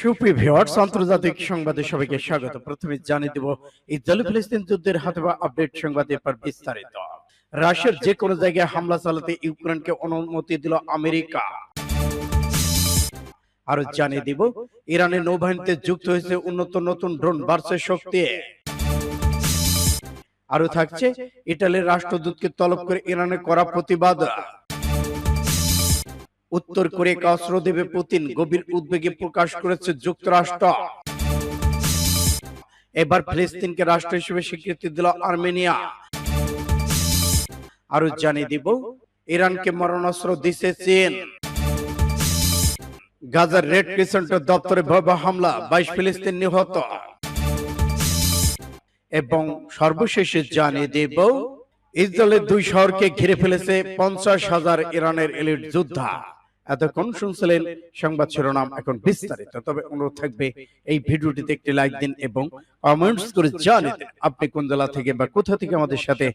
সুপ্রিয় ভিউয়ার্স, আন্তর্জাতিক সংবাদে সবাইকে স্বাগত। প্রথমে জানিয়ে দেব ইসরায়েল ফিলিস্তিন যুদ্ধের হাতে বা আপডেট বিস্তারিত। রাশিয়ার যে কোনো জায়গায় হামলা চালাতে ইউক্রেনকে অনুমতি দিল আমেরিকা। আরও জানিয়ে দিব, ইরানের নৌবাহিনীতে যুক্ত হয়েছে উন্নত নতুন ড্রোন শক্তি। আরও থাকছে, ইটালির রাষ্ট্রদূতকে তলব করে ইরানের করা প্রতিবাদ। উত্তর কোরিয়াকে অস্ত্র দেবে পুতিন? গভীর উদ্বেগে প্রকাশ করেছে যুক্তরাষ্ট্র। এবার ফিলিস্তিনকে রাষ্ট্র হিসেবে স্বীকৃতি দিল আর্মেনিয়া। আরও জানিয়ে দিব, ইরানকে মরণাস্ত্র দিছে চীন। গাজার রেড ক্রিসেন্টের দপ্তরে ভয়াবহ হামলা, বাইশ ফিলিস্তিন নিহত। এবং সর্বশেষে জানিয়ে দেব, ইসরায়েলের দুই শহরকে ঘিরে ফেলেছে পঞ্চাশ হাজার ইরানের এলিট যোদ্ধা। এতক্ষণ শুনছিলেন সংবাদ শিরোনাম এখন বিস্তারিত। তবে অনুরোধ থাকবে, এই ভিডিওটিতে একটি লাইক দিন এবং কমেন্টস করে জানিয়ে দিন আপনি কোন জেলা থেকে বা কোথা থেকে আমাদের সাথে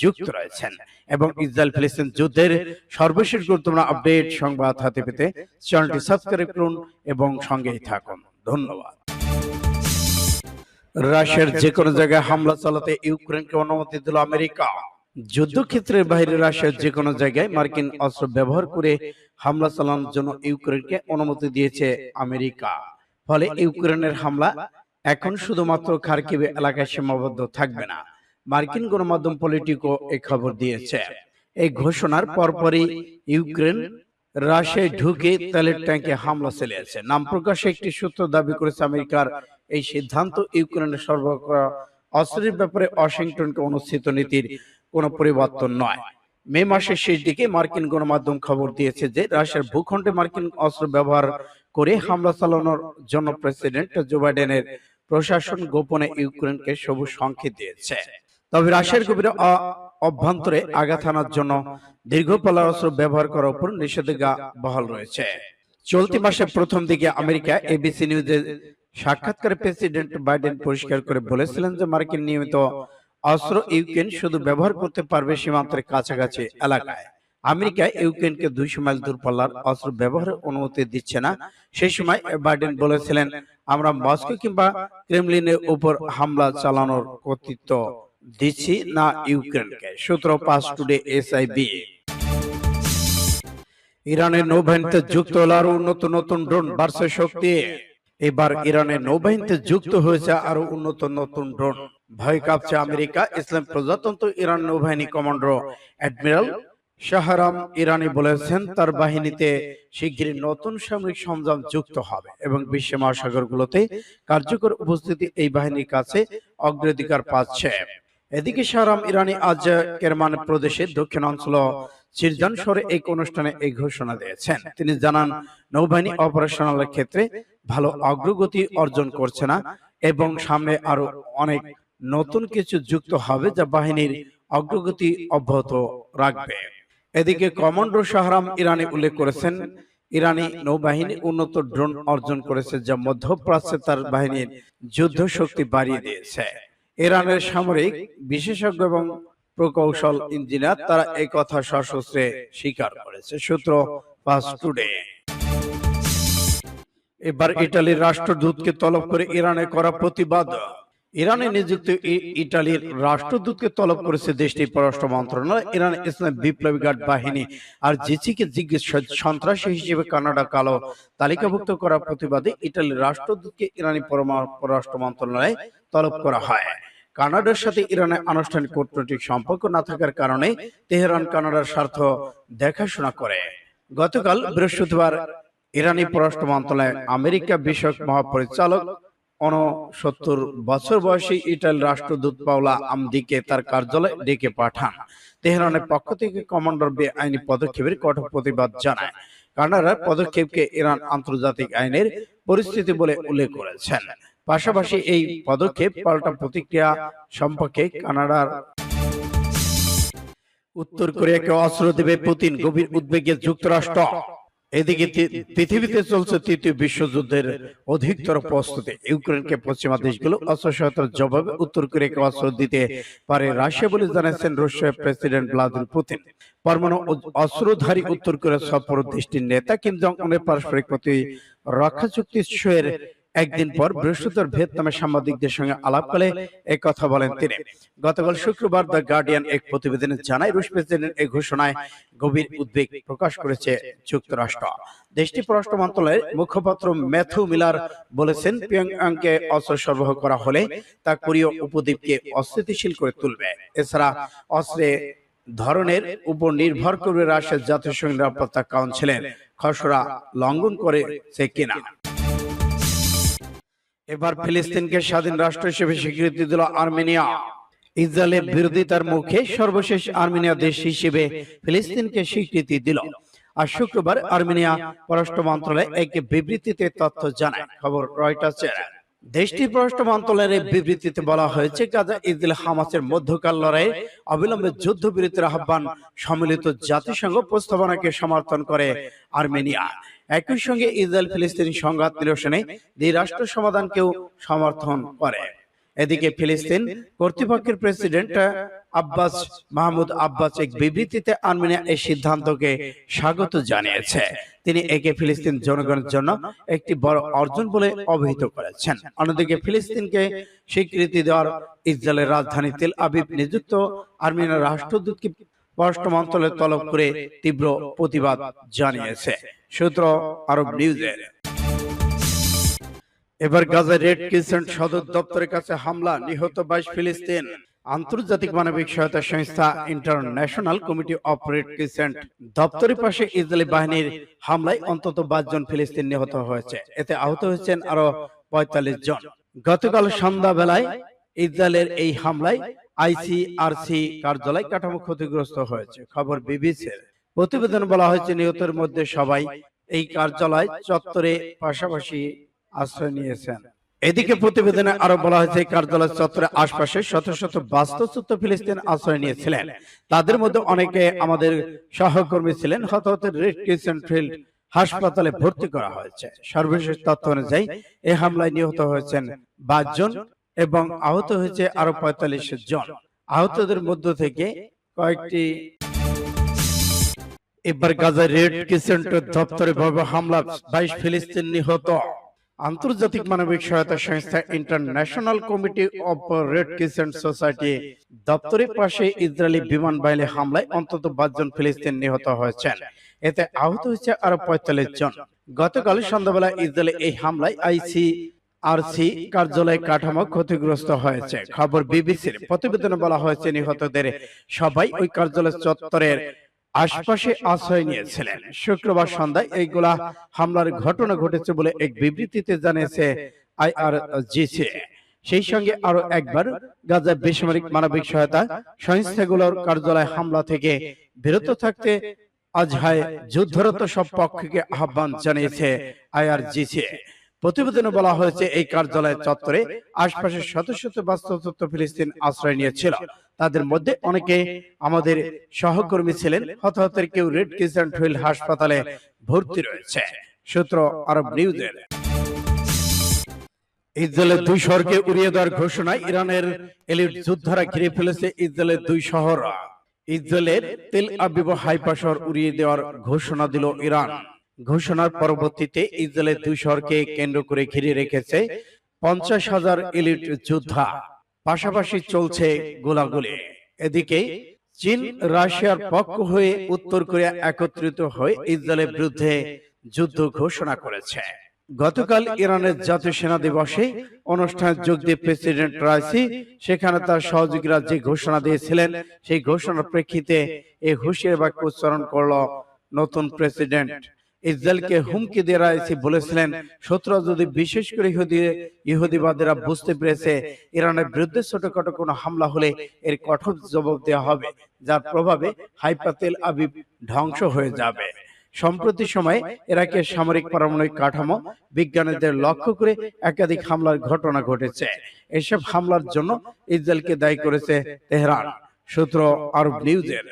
যুক্ত রয়েছেন। এবং ইসরায়েল ফিলিস্তিন যুদ্ধের সর্বশেষ গুরুত্বপূর্ণ আপডেট সংবাদ হাতে পেতে চ্যানেলটি সাবস্ক্রাইব করুন এবং সঙ্গেই থাকুন। ধন্যবাদ। রাশিয়ার যে কোনো জায়গায় হামলা চালাতে ইউক্রেনকে অনুমতি দিল আমেরিকা। যুদ্ধক্ষেত্রের বাইরে রাশিয়ার যে কোনো জায়গায় মার্কিন অস্ত্র ব্যবহার করে হামলা চালানোর জন্য ইউক্রেনকে অনুমতি দিয়েছে আমেরিকা। ফলে ইউক্রেনের হামলা এখন শুধুমাত্র খার্কিভ এলাকায় সীমাবদ্ধ থাকবে না। মার্কিন গণমাধ্যম পলিটিকো এই খবর দিয়েছে। এই ঘোষণার পরপরই ইউক্রেন রাশিয়ায় ঢুকে তেলের ট্যাঙ্কে হামলা চালিয়েছে। নাম প্রকাশে একটি সূত্র দাবি করেছে আমেরিকার এই সিদ্ধান্ত ইউক্রেনের সরবরাহ অস্ত্রের ব্যাপারে ওয়াশিংটনকে অনুষ্ঠিত নীতির কোনো পরিবর্তন নয়। মে মাসের শেষ দিকে মার্কিন গণমাধ্যম খবর দিয়েছে যে, রাশিয়ার ভূখণ্ডে মার্কিন অস্ত্র ব্যবহার করে হামলা চালানোর জন্য প্রেসিডেন্ট জো বাইডেনের প্রশাসন গোপনে ইউক্রেনকে সবুজ সংকেত দিয়েছে। তবে রাশিয়ার গভীরে অভ্যন্তরে আঘাত আনার জন্য দীর্ঘ পাল্লার অস্ত্র ব্যবহার করার উপর নিষেধাজ্ঞা বহাল রয়েছে। চলতি মাসের প্রথম দিকে আমেরিকা এবিসি নিউজে সাক্ষাৎকারে প্রেসিডেন্ট বাইডেন পরিষ্কার করে বলেছিলেন যে, মার্কিন নিয়মিত অস্ত্র ইউক্রেন শুধু ব্যবহার করতে পারবে সীমান্তের কাছাকাছি এলাকায়। আমেরিকা ইউক্রেনকে দুইশো মাইল দূরপাল্লার অস্ত্র ব্যবহারের অনুমতি দিচ্ছে না। সেই সময় বাইডেন বলেছিলেন আমরা মস্কো কিংবা ক্রেমলিনের উপর হামলা চালানোর কর্তৃত্ব দিচ্ছি না ইউক্রেনকে। সূত্র পাস টুডে এসআইবি। ইরানের নৌবাহিনীতে যুক্ত হলো আরও উন্নত নতুন ড্রোন বাড়ছে শক্তি। এবার ইরানের নৌবাহিনীতে যুক্ত হয়েছে আরও উন্নত নতুন ড্রোন। ভয় কাঁপছে আমেরিকা ইসলাম প্রজাতন্ত্র ইরান নৌবাহিনী কমান্ডার অ্যাডমিরাল শাহরাম ইরানি বলেছেন তার বাহিনীতে শিগগিরই নতুন সামরিক সরঞ্জাম যুক্ত হবে এবং বিশ্ব মহাসাগরগুলোতে কার্যকর উপস্থিতি এই বাহিনীর কাছে অগ্রাধিকার পাচ্ছে। এদিকে শাহরাম ইরানি আজ কেরমান প্রদেশের দক্ষিণ অঞ্চল সিরজান শহরে এক অনুষ্ঠানে এই ঘোষণা দিয়েছেন। তিনি জানান নৌবাহিনী অপারেশনালের ক্ষেত্রে ভালো অগ্রগতি অর্জন করছে না এবং সামনে আরও অনেক নতুন কিছু যুক্ত হবে যা বাহিনীর অগ্রগতি অব্যাহত রাখবে। এদিকে কমান্ডো শাহরাম ইরানি উল্লেখ করেছেন, ইরানি নৌবাহিনী উন্নত ড্রোন অর্জন করেছে যা মধ্যপ্রাচ্যে তার বাহিনীর যুদ্ধ শক্তি বাড়িয়ে দিয়েছে। ইরানের সামরিক বিশেষজ্ঞ এবং প্রকৌশল ইঞ্জিনিয়ার তারা এই কথা সশস্ত্রে স্বীকার করেছে, সূত্র পাস টুডে। এবার ইটালির রাষ্ট্রদূতকে তলব করে ইরানে করা প্রতিবাদ। ইরানে নিযুক্ত ইটালির রাষ্ট্রদূতকে তলব করেছে দেশটির পররাষ্ট্র মন্ত্রণালয়। ইরান ইসলাম বিপ্লবী গার্ড বাহিনী। আর জিসিকে জিজ্ঞেস সন্ত্রাসী হিসেবে কানাডা কালো তালিকাভুক্ত করার প্রতিবাদে ইটালির রাষ্ট্রদূতকে ইরানি পররাষ্ট্র মন্ত্রণালয়ে তলব করা হয়। কানাডার সাথে ইরানের আনুষ্ঠানিক কূটনৈতিক সম্পর্ক না থাকার কারণে তেহরান কানাডার স্বার্থ দেখাশোনা করে। গতকাল বৃহস্পতিবার ইরানি পররাষ্ট্র মন্ত্রণালয় আমেরিকা বিষয়ক মহাপরিচালক অনসত্তর বছর বয়সী ইটালি রাষ্ট্রদূত পাওলা আমদিকে তার কার্যালয়ে ডেকে পাঠান। তেহরানের পক্ষ থেকে কমান্ডার বেআইনি পদক্ষেপের কঠোর প্রতিবাদ জানায়। কানাডার পদক্ষেপকে ইরান আন্তর্জাতিক আইনের পরিস্থিতি বলে উল্লেখ করেছেন। পাশাপাশি এই পদক্ষেপ পাল্টা প্রতিক্রিয়া সম্পর্কে কানাডার উত্তর কোরিয়াকে অস্ত্র দেবে পুতিন গভীর উদ্বেগে যুক্তরাষ্ট্র। এদিকে পৃথিবীতে চলছে তৃতীয় বিশ্বযুদ্ধের অধিকতর প্রস্তুতি। ইউক্রেনকে পশ্চিমা দেশগুলো অস্ত্র সহায়তার জবাবে উত্তর কোরিয়াকে অস্ত্র দিতে পারে রাশিয়া বলে জানাচ্ছেন রুশিয়ার প্রেসিডেন্ট ভ্লাদিমির পুতিন। পরমাণু অস্ত্রধারী উত্তর কোরিয়া সফর দেশটির নেতা কিম জং উনের পারস্পরিক প্রতি রক্ষা চুক্তি সইয়ের একদিন পর বৃহস্পতিবার ভিয়েতনামের সাংবাদিকদের সঙ্গে আলাপকালে এক কথা বলেন তিনি। গতকাল শুক্রবার দ্য গার্ডিয়ান এক প্রতিবেদনে জানায় রুশ প্রেসিডেন্ট এই ঘোষণায় গভীর উদ্বেগ প্রকাশ করেছে যুক্তরাষ্ট্র। দেশটি পররাষ্ট্র মন্ত্রণালয়ের মুখপাত্র ম্যাথু মিলার বলেছেন পিয়ংয়াংকে অস্ত্র সরবরাহ করা হলে তা কোরীয় উপদ্বীপকে অস্থিতিশীল করে তুলবে। এছাড়া অস্ত্রে ধরনের উপর নির্ভর করবে রাশিয়ার জাতিসংঘ নিরাপত্তা কাউন্সিলের খসড়া লঙ্ঘন করেছে কিনা এবার ফিলিস্তিনকে স্বাধীন রাষ্ট্র হিসেবে স্বীকৃতি দিল আর্মেনিয়া। ইসরায়েলের বিরোধিতার মুখে সর্বশেষ আর্মেনিয়া দেশ হিসেবে ফিলিস্তিনকে স্বীকৃতি দিল। আর শুক্রবার আর্মেনিয়া পররাষ্ট্র মন্ত্রণালয় এক বিবৃতিতে তথ্য জানায়। খবর রয়টার্সের দেশটির পররাষ্ট্র মন্ত্রণালয়ের বিবৃতিতে বলা হয়েছে গাজা ইসরায়েল হামাসের মধ্যকাল লড়াইয়ে অবিলম্বে যুদ্ধবিরতির আহ্বান সম্মিলিত জাতিসংঘ প্রস্তাবনাকে সমর্থন করে আর্মেনিয়া। একই সঙ্গে ইসরায়েল ফিলিস্তিন সংঘাত নিরসনে দ্বিরাষ্ট্র সমাধানকেও সমর্থন করে। এদিকে ফিলিস্তিন কর্তৃপক্ষের প্রেসিডেন্ট আব্বাস মাহমুদ আব্বাস এক বিবৃতিতে আর্মেনিয়া এই সিদ্ধান্তকে স্বাগত জানিয়েছে। তিনি একে ফিলিস্তিন জনগণের জন্য একটি বড় অর্জন বলে অভিহিত করেছেন। অন্যদিকে ফিলিস্তিনকে স্বীকৃতি দেওয়ার ইসরায়েলের রাজধানী তেল আবিব নিযুক্ত আর্মেনিয়ার রাষ্ট্রদূতকে পররাষ্ট্র মন্ত্রণালয় তলব করে তীব্র প্রতিবাদ জানিয়েছে। সূত্র আরব নিউজের। এবার গাজা রেড ক্রিসেন্ট সদর দপ্তরের কাছে হামলা, নিহত বাইশ ফিলিস্তিন। আন্তর্জাতিক মানবিক সহায়তা সংস্থা International Committee of Red Crescent দপ্তরের পাশে ইসরায়েলি বাহিনীর হামলায় অন্তত বাইশ জন ফিলিস্তিন নিহত হয়েছে। এতে আহত হয়েছেন আরও পঁয়তাল্লিশ জন। গতকাল সন্ধ্যা বেলায় ইসরায়েলের এই হামলায় আইসিআরসি কার্যালয় কাঠামো ক্ষতিগ্রস্ত হয়েছে। খবর বিবিসির। প্রতিবেদন বলা হয়েছে, নিহতের মধ্যে সবাই এই কার্যালয় চত্বরে পাশাপাশি আশ্রয় নিয়েছেন। এদিকে প্রতিবেদনে আরও বলা হয়েছে কার্যালয় চত্বরের আশপাশে শত শত বাস্তুচ্যুত ফিলিস্তিন আশ্রয় নিয়েছিলেন। তাদের মধ্যে অনেকে আমাদের সহকর্মী ছিলেন। হতাহতের রেড ক্রিসেন্ট ফিল্ড হাসপাতালে ভর্তি করা হয়েছে। সর্বশেষ তথ্য অনুযায়ী এই হামলায় নিহত হয়েছেন বাইশ জন এবং আহত হয়েছে আরও পঁয়তাল্লিশ জন। আহতদের মধ্য থেকে কয়েকটি এবার গাজা রেড ক্রিসেন্ট দপ্তরে ভয়াবহ হামলা বাইশ ফিলিস্তিন নিহত। আন্তর্জাতিক মানবিক সহায়তা সংস্থা International Committee of Red Crescent Society দপ্তরের পাশে ইসরায়েলি বিমান বাহিনী হামলায় অন্তত জন ফিলিস্তিন নিহত হয়েছেন। এতে আহত হয়েছে আরও পঁয়তাল্লিশ জন। গতকাল সন্ধ্যাবেলা ইসরায়েলে এই হামলায় আইসি আরসি কার্যালয় কাঠামো ক্ষতিগ্রস্ত হয়েছে। খবর বিবিসির প্রতিবেদনে বলা হয়েছে নিহতদের সবাই ওই কার্যালয় চত্বরের আশপাশে আশ্রয় নিয়েছিলেন। শুক্রবার সন্ধ্যায় এইগুলা হামলার ঘটনা ঘটেছে বলে এক বিবৃতিতে জানিয়েছে আইআরজিসি। সেই সঙ্গে আরও একবার গাজা বেসামরিক মানবিক সহায়তা সংস্থাগুলোর কার্যালয় হামলা থেকে বিরত থাকতে আজহায় যুদ্ধরত সব পক্ষকে আহ্বান জানিয়েছে আইআরজিসি। প্রতিবেদনে বলা হয়েছে, এই কার্যালয় চত্বরে আশপাশে শত শত বাস্তুচ্যুত ফিলিস্তিন আশ্রয় নিয়েছিল। তাদের মধ্যে অনেকে আমাদের সহকর্মী ছিলেন, হতাহতের কেউ রেড ক্রিসেন্ট ফিল্ড হাসপাতালে ভর্তি রয়েছে। সূত্র আরব নিউজের। ইসরায়েলের দুই শহরকে উড়িয়ে দেওয়ার ঘোষণায় ইরানের এলিট যোদ্ধারা ঘিরে ফেলেছে ইসরায়েলের দুই শহর। ইসরায়েলের তেল আবিব হাইপা শহর উড়িয়ে দেওয়ার ঘোষণা দিল ইরান। ঘোষণার পরবর্তীতে ইসরায়েলের দুই শহরকে কেন্দ্র করে ঘিরে রেখেছে পঞ্চাশ হাজার এলিট যোদ্ধা। পাশাপাশি চলছে গোলাগুলি। এদিকে চীন, রাশিয়ার পক্ষ হয়ে উত্তর কোরিয়া একত্রিত হয়ে ইসরায়েলের বিরুদ্ধে যুদ্ধ ঘোষণা করেছে। গতকাল ইরানের জাতীয় সেনা দিবসে অনুষ্ঠানে যোগ দিয়ে প্রেসিডেন্ট রাইসি সেখানে তার সহযোগীরা যে ঘোষণা দিয়েছিলেন, সেই ঘোষণার প্রেক্ষিতে এই হুঁশিয়ার বাক্য উচ্চারণ করল নতুন প্রেসিডেন্ট। ইসরায়েলকে হুমকি দিয়ে রাইসি বলেছিলেন শত্রু যদি বিশেষ করে ইহুদি ইহুদিবাদীরা বুঝতে পেরেছে ইরানের বিরুদ্ধে ছোটখাটো কোনো হামলা হলে এর কঠোর জবাব দেওয়া হবে যার প্রভাবে হাইপাতেল আবিব ধ্বংস হয়ে যাবে। সম্প্রতি সময়ে ইরাকের সামরিক পারমাণবিক কাঠামো বিজ্ঞানীদের লক্ষ্য করে একাধিক হামলার ঘটনা ঘটেছে। এসব হামলার জন্য ইসরায়েলকে দায়ী করেছে তেহরান। সূত্র আরব নিউজের।